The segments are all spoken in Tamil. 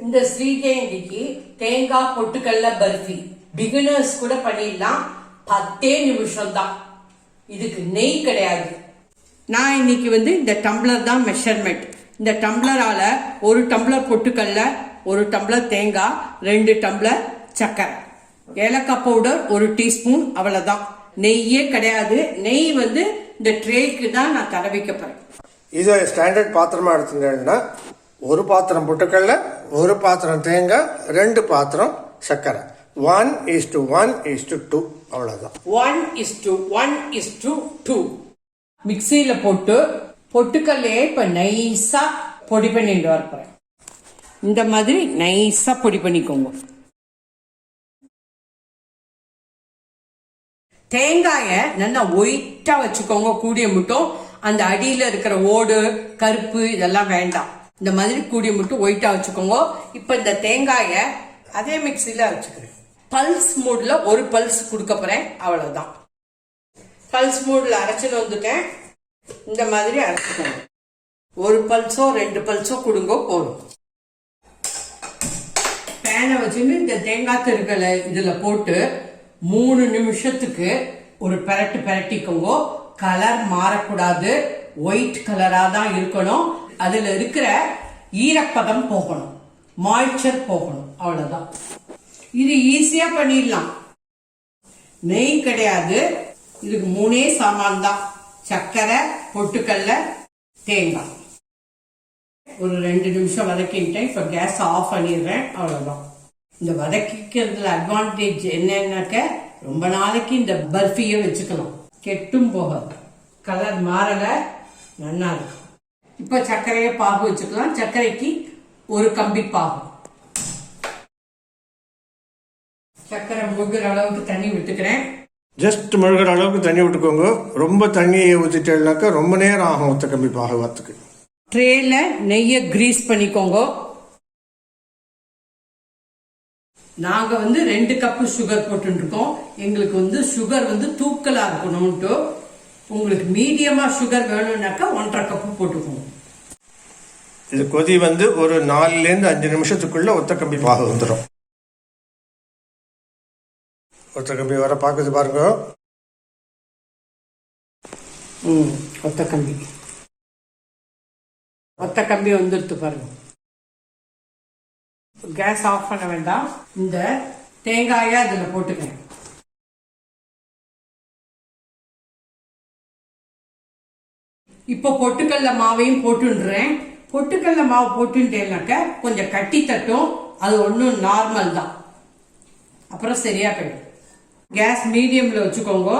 இந்த ஸ்ரீதேவிக்கு தேங்காய் பொட்டுக்கல்ல பர்ஃபி. பிகினர்ஸ் கூட பண்ணிடலாம். பத்தே நிமிஷம் தான் இதுக்கு நெய் கிடையாது. நான் இன்னைக்கு வந்து இந்த டம்ளர் தான் மெஷர்மெண்ட் இந்த டம்ளரால ஒரு டம்ளர் பொட்டுக்கல்ல ஒரு டம்ளர் தேங்காய் ரெண்டு டம்ளர் சக்கரை. ஏலக்காய் பவுடர் ஒரு டீஸ்பூன் அவ்வளவுதான். நெய்யே கிடையாது. நெய் வந்து இந்த ட்ரேக்கு தான் நான் தடவிக்க போறேன். இது ஸ்டாண்டர்ட் பாத்திரமா எடுத்துட்டேன்னா ஒரு பாத்திரம் புட்டுக்கல்ல ஒரு பாத்திரம் தேங்காய் ரெண்டு பாத்திரம் சர்க்கரை. One is to one is to two அவ்வளோதான் one is to one is to two மிக்சியில் போட்டு பொட்டுக்கல்லையே இப்போ நைஸா பொடி பண்ணிட்டு வர இந்த மாதிரி நைஸா பொடி பண்ணிக்கோங்க. தேங்காயை நல்லா ஒயிட்டாக வச்சுக்கோங்க. கூடிய மட்டும் அந்த அடியில் இருக்கிற ஓடு கருப்பு இதெல்லாம் வேண்டாம். இந்த மாதிரி கூடி மட்டும் ஒயிட்டாக வச்சுக்கோங்க. இப்போ இந்த தேங்காயை அதே மிக்சியில் வச்சுக்கிறேன். பல்ஸ் மூடில் ஒரு பல்ஸ் கொடுக்க போகிறேன் அவ்வளோதான் பல்ஸ் மூடில் அரைச்சின்னு வந்துட்டேன். இந்த மாதிரி அரைச்சிக்கோங்க. ஒரு பல்ஸோ ரெண்டு பல்ஸோ கொடுங்க போதும். பேனை வச்சுன்னு இந்த தேங்காய் திருக்கலை இதில் போட்டு மூணு நிமிஷத்துக்கு ஒரு பெரட்டு பெரட்டிக்கோங்க. கலர் மாறக்கூடாது. ஒயிட் கலராக தான் இருக்கணும். அதுல இருக்கிற ஈரப்பதம் போகணும். மாய்ச்சர் போகணும். அவ்வளவுதான். இது ஈஸியா பண்ணிடலாம். நெய் கிடையாது. இதுக்கு மூணே சாமான் தான் சர்க்கரை பொட்டுக்கல்ல தேங்காய். ஒரு ரெண்டு நிமிஷம் வதக்கிட்டேன் இப்ப கேஸ் ஆஃப் பண்ணிடுறேன். அவ்வளவுதான். இந்த வதக்கிக்கிறதுல அட்வான்டேஜ் என்னன்னாக்க ரொம்ப நாளைக்கு இந்த பர்ஃபியை வச்சுக்கலாம். கெட்டும் போகாது. கலர் மாறல நல்லா இருக்கும். இப்ப சர்க்கரையை பாகு வச்சுக்கலாம். சர்க்கரைக்கு ஒரு கம்பி பாகு. சர்க்கரை முழுகிற அளவுக்கு தண்ணி விட்டுக்கிறேன். ஜஸ்ட் முழுகிற அளவுக்கு தண்ணி விட்டுக்கோங்க. ரொம்ப தண்ணியை ஊற்றிட்டேன்னாக்கா ரொம்ப நேரம் ஆகும் ஒத்த கம்பி பாகவத்துக்கு ட்ரேல நெய்யை கிரீஸ் பண்ணிக்கோங்க. நாங்க வந்து ரெண்டு கப்பு சுகர் போட்டு இருக்கோம். எங்களுக்கு வந்து சுகர் வந்து தூக்கலா இருக்கணும்ட்டு உங்களுக்கு மீடியமா சுகர் வேணும்னாக்கா ஒன்றரை கப்பு போட்டுக்கோங்க. இது கொதி வந்து ஒரு நாலுலேருந்து அஞ்சு நிமிஷத்துக்குள்ள ஒத்த கம்பி பாகு வந்துடும் ஒத்த கம்பி வர பார்க்குது பாருங்க. ம் ஒத்த கம்பி. ஒத்த கம்பி வந்துடுத்து பாருங்க. கேஸ் ஆஃப் பண்ண வேண்டாம். இந்த தேங்காயை அதுல போட்டுக்கிறேன் இப்போ பொட்டுக்கல்ல மாவையும் போட்டுன்றேன். பொட்டுக்கல்ல மாவு போட்டுட்டேனாக்க கொஞ்சம் கட்டி தட்டும். அது ஒன்றும் நார்மல் தான். அப்புறம் சரியா போயிடும். கேஸ் மீடியம்ல வச்சுக்கோங்க.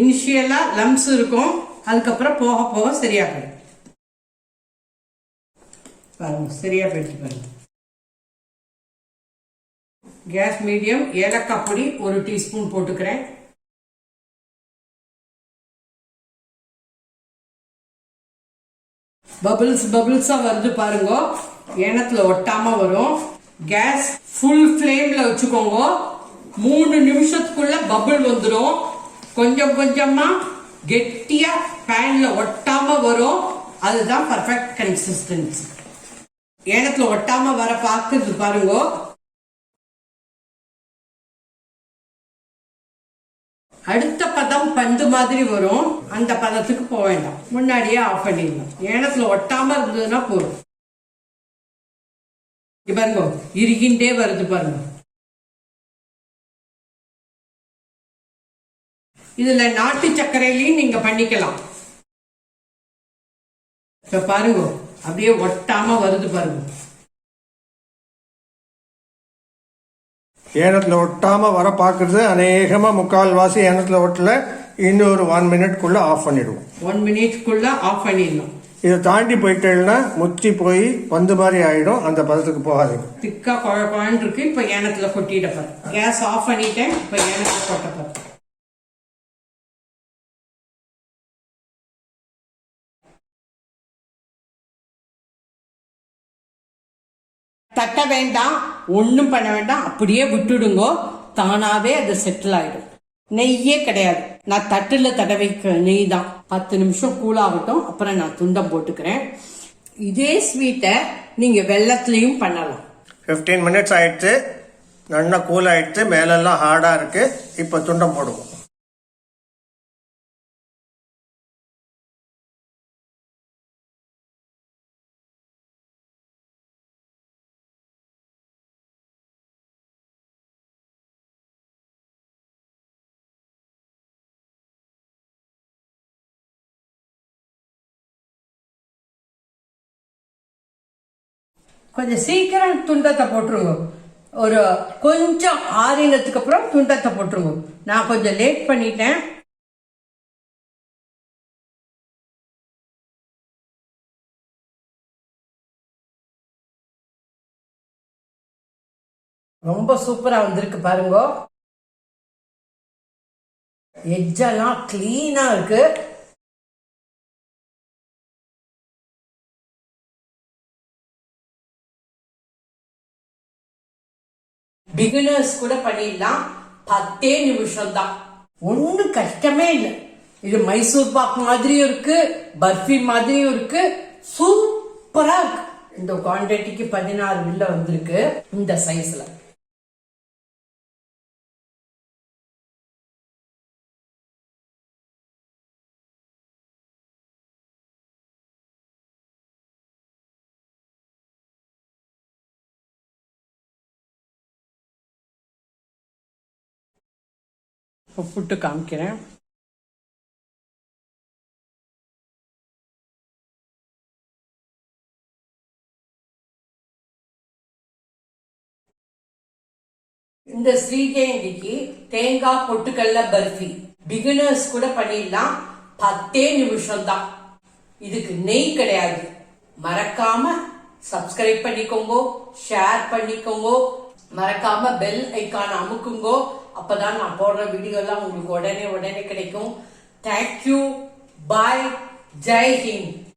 இனிஷியலா லம்ஸ் இருக்கும். அதுக்கப்புறம் போக போக சரியா போயிடும். பாருங்க சரியா போயிடுச்சு பாருங்க. கேஸ் மீடியம் ஏலக்காய் பொடி ஒரு டீஸ்பூன் போட்டுக்கிறேன். பபிள்ஸ் பபிள்ஸா வருது பாருங்க. ஏனத்துல ஒட்டாம வரும். கேஸ் ஃபுல் ஃப்ளேமில் வச்சுக்கோங்க. மூணு நிமிஷத்துக்குள்ள பபிள் வந்துடும் கொஞ்சம் கொஞ்சமா கெட்டியா பேன்ல ஒட்டாம வரும். அதுதான் பர்ஃபெக்ட் கன்சிஸ்டன்சி ஏனத்துல ஒட்டாம வர பாக்குறது பாருங்க. அடுத்த பதம் பந்து மாதிரி வரும். அந்த பதத்துக்கு போக வேண்டாம். முன்னாடியே ஆஃப் பண்ணிடலாம் ஏனத்துல ஒட்டாம இருந்ததுன்னா போதும். பாருங்க இறுகின்றே வருது பாருங்க. இதுல நாட்டு சர்க்கரையிலையும் நீங்க பண்ணிக்கலாம். இப்ப பாருங்க அப்படியே ஒட்டாம வருது பாருங்க. ஏனத்தில் ஒட்டாம வர பார்க்கறது அநேகமா முக்கால் வாசி ஏனத்தில் ஒட்டல இன்னும் ஒரு ஒன் மினிட்குள்ள ஆஃப் பண்ணிடுவோம். ஒன் மினிட்குள்ள ஆஃப் பண்ணிடலாம் இதை தாண்டி போயிட்டேன்னா முத்தி போய் பந்து மாதிரி ஆயிடும் அந்த பதத்துக்கு போகாதீங்க திக்கா குழ குழன்னு இருக்கு இப்ப ஏனத்துல கொட்டிட பாரு கேஸ் ஆஃப் பண்ணிட்டேன் இப்ப ஏனத்துல கொட்ட தட்ட வேண்டாம் ஒன்றும் பண்ண வேண்டாம் அப்படியே விட்டுடுங்கோ. தானாவே அது செட்டில் ஆயிடும். நெய்யே கிடையாது. நான் தட்டுல தடவைக்க நெய் தான். பத்து நிமிஷம் கூலாகட்டும் அப்புறம் நான் துண்டம் போட்டுக்கிறேன். இதே ஸ்வீட்டை நீங்க வெள்ளத்துலயும் பண்ணலாம். ஃபிஃப்டீன் மினிட்ஸ் ஆயிடுச்சு. நல்லா கூல் ஆயிடுச்சு. மேலெல்லாம் ஹார்டாக இருக்கு. இப்போ துண்டம் போடுவோம். கொஞ்சம் சீக்கிரம் துண்டத்தை போட்டுருங்க. ஒரு கொஞ்சம் ஆறினத்துக்கு அப்புறம் துண்டத்தை போட்டுருங்க. நான் கொஞ்சம் லேட் பண்ணிட்டேன். ரொம்ப சூப்பரா வந்திருக்கு பாருங்க. எஜ்ஜெல்லாம் கிளீனா இருக்கு. பிகினர்ஸ் கூட பண்ணிடலாம். பத்தே நிமிஷம் தான் ஒன்றும் கஷ்டமே இல்லை. இது மைசூர் பாக் மாதிரியும் இருக்கு பர்ஃபி மாதிரியும் இருக்கு. சூப்பரா இருக்கு. இந்த குவான்டிட்டிக்கு பதினாறு வில்ல வந்திருக்கு. இந்த சைஸ்ல இப்போ புட்டு காமிக்கிறேன். இந்த ஸ்ரீஜெயந்திக்கு தேங்காய் பொட்டுக்கல்ல பர்ஃபி. பிகினர்ஸ் கூட பண்ணிடலாம். பத்தே நிமிஷம் தான் இதுக்கு நெய் கிடையாது. மறக்காம சப்ஸ்கிரைப் பண்ணிக்கோங்க ஷேர் பண்ணிக்கோங்க மறக்காம பெல் ஐக்கான் அமுக்குங்கோ அப்பதான் நான் போடுற வீடியோ எல்லாம் உங்களுக்கு உடனே உடனே கிடைக்கும். Thank you bye Jai Hind